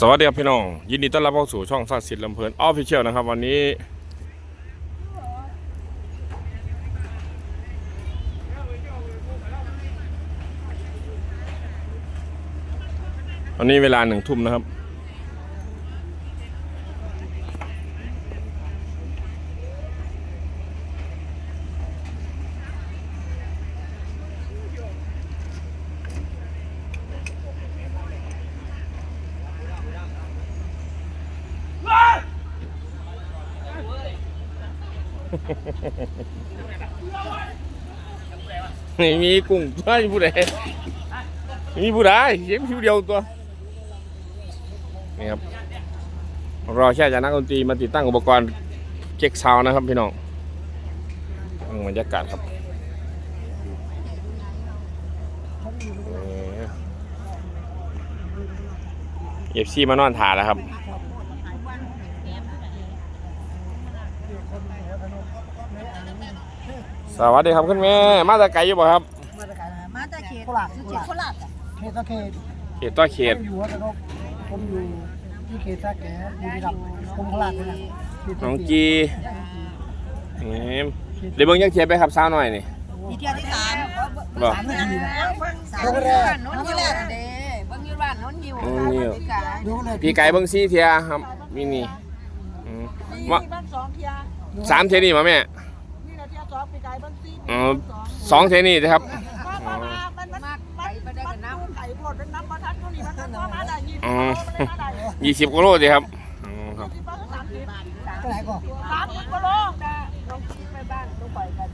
สวัสดีครับพี่น้อง ยินดีต้อนรับเข้าสู่ช่องซาสิทธิ์ลำเพลินออฟฟิเชียลนะครับ วันนี้วันนี้เวลาหนึ่งทุ่มนะครับ นี่มีกุ้งตัวมีผู้ใดมีผู้ใดเสียงผิวเดียวตัวนี่ครับรอแค่จะนักดนตรีมาติดตั้งอุปกรณ์เช็คซาวนะครับพี่น้องบรรยากาศครับเอฟซีมานอนถ่ายแล้วครับ สวัสดีครับคุณแม่มาจากไกลอยู่บ่ครับมาจากไหนนะมาจากเขตโคราชเขตโคราชอะเขตก็เขตเขตต่อเขตผมอยู่วัดนกผมอยู่ที่เขตสระแก้วบุรีรัมย์ผมโคราชนะเขตน้องกีเอ็มเดี๋ยวเบิ่งยังเทียบไปครับสาวหน่อยนี่มีเที่ยวที่สามบอกสามนาทีนะสามเที่ยวบ้านโน้นยิวเด้เบิ่งอยู่บ้านโน้นยิวโน้นยิวดูเลยพี่ไก่เบิ่งซี่เทียครับมินี่อืมว่าบ้านสองเทียสามเทียนี่มาแม่ อ๋อสองเทียนี่นะครับมามามามันมันมันมันมันไข่หมดเป็นน้ำมาทัดเท่านี้มันก็มาได้ยี่สิบอ๋อโลมันได้ได้ยี่สิบกิโลสิครับอ๋อครับสิบโลสามสิบเท่าไหร่ก็สามสิบกิโลนะน้องไปบ้านน้องไปกัน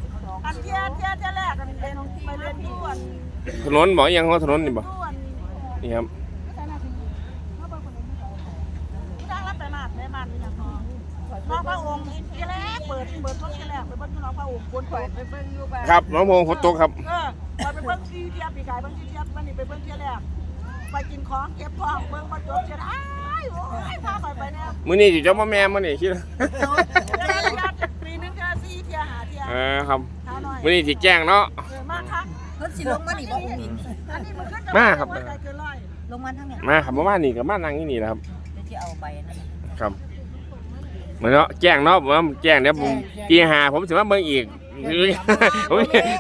อันเทียเทียเทียแรกกันเป็นไปเรียนที่วันถนนบอกยังเขาถนนนี่บ่ที่วันนี่ครับ ที่ทางรับไปมาไปมานี่อย่างน้องน้องพระองค์เทียแรกเปิดเปิดต้นเทียแรกไปเบิ้งน้องพระองค์คนเปิดไปเบิ่งอยู่บ้านครับน้องพงศ์ฝนตกครับเออไปเบิ้งที่เทียปีกายเบิ้งที่เทียมันนี่ไปเบิ้งเทียแรกไปกินของเก็บของเบิ้งมาจบเทียอ้ายโอ้ยพาไปไปเนี่ยมื้อนี้สิเจ้ามาแม่มื้อนี้คิดเทียระยะจากปีนึงเทียสี่เทียหาเทียเออครับหาหน่อยมื้อนี้สิแจ้งเนาะเออมาครับเพิ่นสิลงมานี่บ่อุ้งอิงอันนี้มันขึ้นมาครับหัวใจเกินร้อยลงมาทางเนี่ยมาครับเมื่อวานนี่ก็มานั่งที่นี่แหละครับเดี๋ยวสิเอาไปนั่นครับ เหมือนเนาะแจ้งเนาะผมว่าแจ้งเดี๋ยวผมตีหาผมสิมาเบิ่งอีก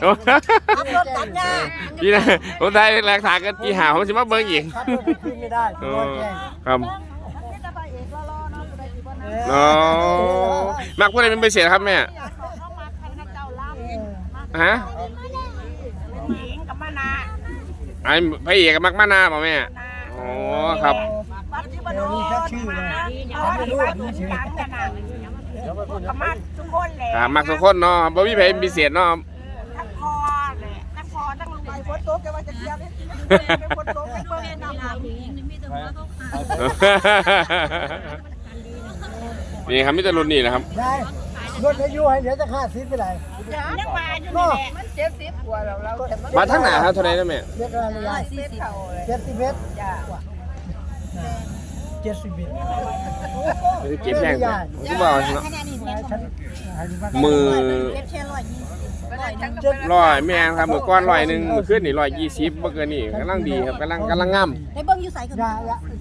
ผมขับรถตัดหญ้าพี่นะผมได้แรงถากันตีหาผมสิมาเบิ่งอีกขับรถไปขึ้นไม่ได้เอรอถแจ้งครับมันเป็นตาไปเอกรอๆเนาะกูได้กี่วันนะเออ๋อมักผู้ใดเป็นพิเศษครับแม่อยากขอเข้ามาใครนะเจ้าล่ามมาฮะหญิงกับมานาไอ้พระเอกกับมักมานาป่ะแม่อ๋อครับวัดที่บ้านเดี๋ยวโน้ ม่รู้นี่ชื่อกับมาทุกคนแหละครับมักทุกคนเนาะบ่มีใครเป็นพิเศษเนาะทั้งคอแหละทั้งคอทั้งลงไปฝนตกจะว่าจะเทียบเป็นฝนตกเป็นเบิ่งน้ำหนาวนี่ครับมิตรรุ่นนี่นะครับได้รถอายุให้เดี๋ยวจะค่าซีดไปไหนยังมาอยู่นี่แหละมันเจ็บสิบกว่าแล้วเราแต่มันมาทั้งหนาครับเท่าไหร่นะแม่เรียกอะไรยายสี่สิบเจ็ดสิบเมตรจ้า เจ็ดสิบเมตรเก็บแพงผมก็บอกเนาะขณะนี้ฉันหายไปมือเจ็บแค่ร้อยยี่สิบร้อยหนึ่งร้อยแม่นครับมือก้อนร้อยหนึ่งมือขึ้นนี่ร้อยยี่สิบเมื่อเกินนี่กำลังดีครับกำลังกำลังงามได้เบิ่งอยู่ไสกันยาย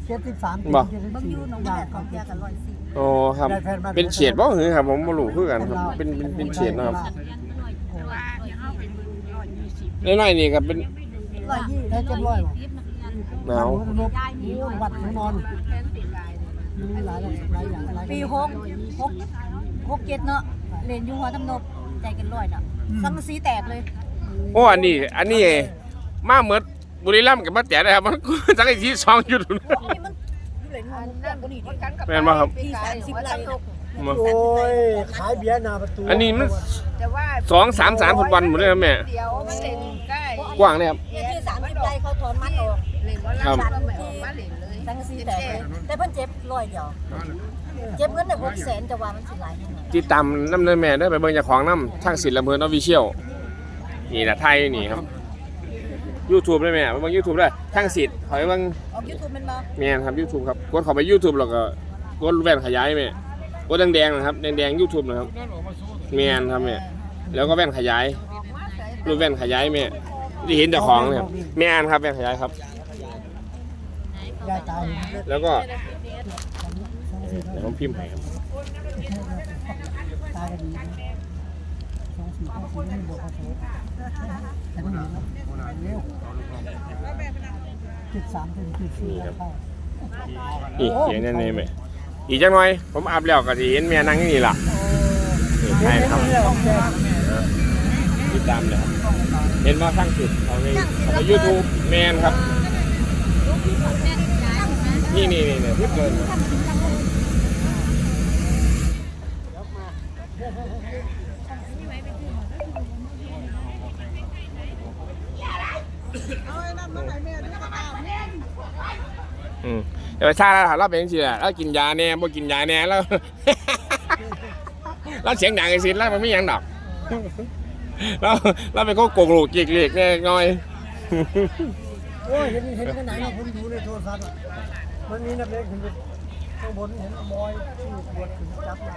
เจ็ดสิบสามบ่เจ็ดสิบเบิ่งสี่อยู่น้องแดดของเทียกันร้อยสี่โอ้ครับเป็นเฉดบ่หือครับผมบ่รู้คือกันครับเป็นเป็นเป็นเฉดเนาะครับน้อยๆนี่ครับเป็นร้อยยี่ได้เจ็ดร้อยบ่ หนาวนกวัดหัวนอน มีหลายหลายอย่างหลายปีหกหกหกเจ็ดเนาะเล่นอยู่หัวตำนบใจกันร้อยเนาะสังกะสีแตกเลย โอ้อันนี้ อันนี้มาเหมือนบุรีรัมย์กับมาแต่นะครับมันสังอีกทีสองอยู่นู่นนี่มันอยู่เล่นหัวมุกกันบ่นี่ดิแม่นบ่ครับปีสามสิบไร่มาโอ้ยขายเบียร์หน้าประตูอันนี้มันแต่ว่าสองสามสามฟุตบอลหมดเลยครับแม่เดี๋ยวมันเล่นใกล้กว้างเลยครับ เนี่ยที่สามสิบไร่เขาถอนมันออกเล่นว่าครับสันที่มาเล่นเลยสังกะสีแตกเลยแต่เพิ่นเจ็บร้อยเดียว เจ็บเงินได้หกแสนจะว่ามันสิหลายยังไงติดตามน้ำเนินแม่ได้ไปเบิ่งเจากของน้ำทางศิลป์ลำเพลินออฟฟิเชียลนี่แหละไทยนี่ครับ YouTube ได้แม่ไปเบิ่ง YouTube ได้ทางศิลป์ขอไปเบิ่งออกยูทูบมันบ่แม่นครับ YouTube ครับกดเข้าไป YouTube แล้วก็กดแว่นขยายแม่กดแดงๆนะครับแดงๆ YouTube นะครับแม่นครับแม่แล้วก็แว่นขยายรูปแว่นขยายแม่ ที่เห็นเจ้าของเลยครับแม่นครับแว่นขยายครับ ยายตายแล้วก็สองสี่เดี๋ยวผมพิมพ์ให้ครับตายก็ดีสองสี่ห้าสี่ไม่บวกกันเลยแต่ไม่เห็นเร็วจุดสามถึงจุดสี่เข้านี่เขียนแน่ๆไหมอีกจังหน่อยผมอาบแล้วก็สิเห็นแม่นั่งอยู่นี่ล่ะนี่ใช่ครับ ติดตามเลยครับ เห็นว่าสร้างจุดเขาในในยูทูบแมนครับ นี่นี่นี่เนี่ยที่เกินครับเอาไอ้นั่นมาให้แม่ดูก็ตามอืมเดี๋ยวชาติเราเป็นจังซี่แหละเรากินยาแน่บ่กินยาแน่แล้วเราเสียงดังไอ้สิแล้วมันไม่หยังดอก เราเราเป็นคนโกงลูกจิกเล็กแน่น้อยโอ้ยเห็นเห็นที่ไหนเราผมดูในโทรศัพท์มันมีนักเรียนขึ้นไปข้างบนเห็นบอยที่ปวดถึงจับได้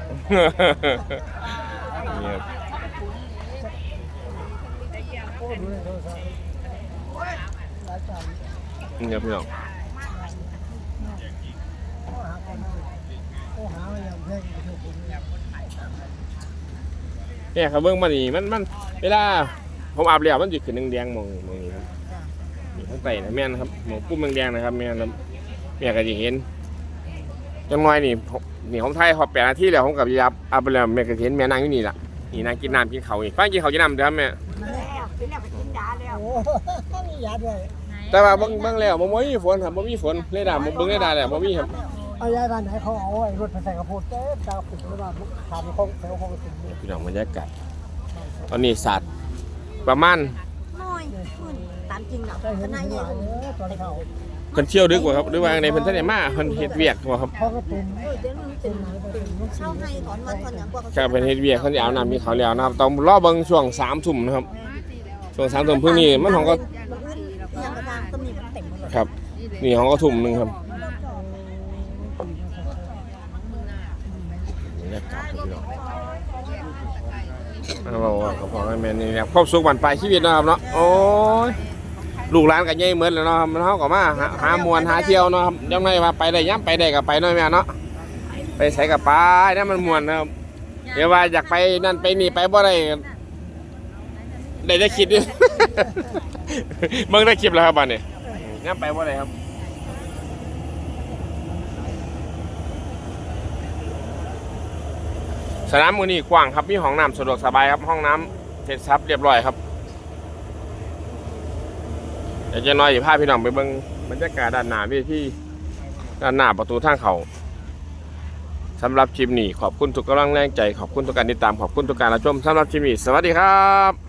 เนี่ยโอ้ดูในโทรศัพท์หลายจ่ายนี่ครับพี่น้องโอ้หาความโอ้หาอย่างแพงอยู่ที่ผม เนี่ยครับเบิ่งมานี่มันมันเวลาผมอาบแล้วมันจะขึ้นแดงๆมองมองนี่ครับนี่ข้างใต้นะแม่นครับหมองปุ้มแดงๆนะครับแม่นครับแม่ก็จะเห็นจังน้อยนี่ผมนี่ผมไทยพอแปดนาทีแล้วผมกับยับอาบไปแล้วแม่ก็เห็นแม่นั่งอยู่นี่ล่ะนี่นั่งกินน้ำกินข้าวนี่ฟังกินข้าวกินน้ำเด้อแม่แล้วเป็นแล้วไปกินยาแล้วโอ้มียาด้วยแต่ว่าเบิ่งเบิ่งแล้วบ่มีฝนครับบ่มีฝนเลยดาบ่เบิ่งได้ดาแล้วบ่มีครับ เอายายบ้านไหนเขาเอาไอ้รถไปใส่กระโปรงเต๊ะดาวขุ่นหรือว่าทำคงแถวคงถึงพี่น้องบรรยากาศตอนนี้สัตว์ประมาณน้อยขึ้นตามจริงเนาะได้ขเห็นนาดหใหญ่ลายเพิ่นเออตอนเขาเพิ่นเที่ยวดึกว่าครับหรือว่าในเพิ่นทันได้มาเพิ่นเฮ็ดเวียกว่าครับเขาก็เป็นเออเดี๋ยวมันเป็นเป็นเช่าให้ถอนวันถอนหยังกว่าเขาครับเพิ่นเฮ็ดเวียกเพิ่นสิเอาน้ำมีเขาวแล้วนะครับต้องรอเบิ่งช่วง3ทุ่มนะครับช่วง3ทุ่มเพิ่งนี้มันของก็ มันอื่นยังกระทางต้นนี้มันเต็มหมดเลยครับนี่ของก็ทุ่มหนึงครับบรร ยากาศครับพี่น้องเอากว่าเขาบอกว่าแม่นนี่แหละความสุขบันปลายชีวิตนะครับเนาะโอ้ยลูกหลานก็ใหญ่เหมือนแล้วเนาะมันเฮาก็มาหาหามวนหาเที่ยวเนาะยังไงว่าไปได้ย่ํไปได้ก็ไปเนาะแม่เนาะไปใส่กับไปนั่นมันมวนนะครับเดี๋ยวว่าอยากไปนั่นไปนี่ไปบ่ได้ได้ได้คิดอยู่เบิ่งได้คลิปแล้วครับบัดนี้ย่ํไปบ่ได้ครับ สนามมือนี่กว้างครับ มีห้องน้ำสะดวกสบายครับ ห้องน้ำเสร็จซับเรียบร้อยครับเดี๋ยวจะน้อยอย่าพาพี่น้องไปเบิ้งบรรยากาศด้านหน้าพี่ทีด้านหน้าประตูทางเขาสำหรับชิมนี่ขอบคุณทุกกำลังแรงใจ ขอบคุณทุกการติดตามขอบคุณทุกการรับชมสำหรับชิมนี่สวัสดีครับ